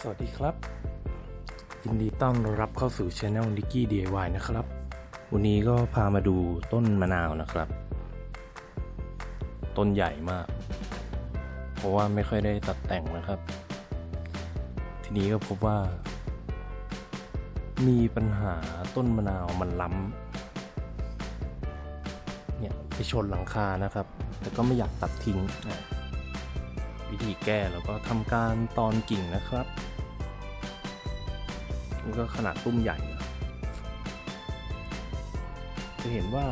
สวัสดีครับ ยินดีต้อนรับเข้าสู่ช anel n i k k i DIY นะครับ วันนี้ก็พามาดูต้นมะนาวนะครับ ต้นใหญ่มาก เพราะว่าไม่ค่อยได้ตัดแต่งนะครับ ทีนี้ก็พบว่า มีปัญหาต้นมะนาวมันล้ำเนี่ยไปชนหลังคานะครับ แต่ก็ไม่อยากตัดทิ้งนะ วิธีแก้เราก็ทำการตอนกิ่งนะครับนี่ก็ขนาดตุ้มใหญ่นะจะเห็นว่า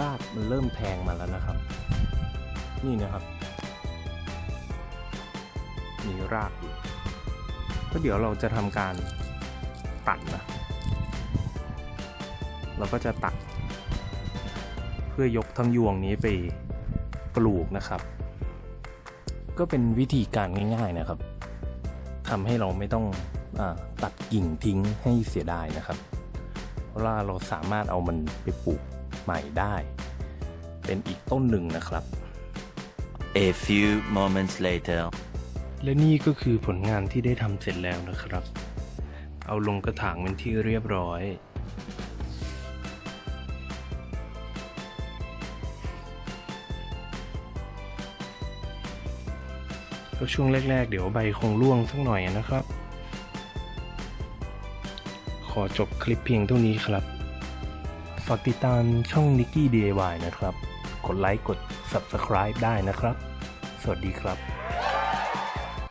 รากมันเริ่มแทงมาแล้วนะครับ นี่นะครับ มีรากอยู่ก็เดี๋ยวเราจะทำการตัดนะ เราก็จะตัด เพื่อยกทั้งยวงนี้ไปปลูกนะครับ ก็เป็นวิธีการง่ายๆนะครับทำให้เราไม่ต้องอาตัดกิ่งทิ้งให้เสียดายนะครับเพราะว่าเราสามารถเอามันไปปลูกใหม่ได้ เป็นอีกต้นหนึ่งนะครับ A few moments later. และนี่ก็คือผลงานที่ได้ทำเสร็จแล้วนะครับ เอาลงกระถางเป็นที่เรียบร้อย ก็ช่วงแรก ๆ เดี๋ยวใบคงร่วงสักหน่อยนะครับ ขอจบคลิปเพียงเท่านี้ครับ ฝากติดตามช่อง n i k k i DIY นะครับ กดไลค์กด Subscribe ได้นะครับ สวัสดีครับ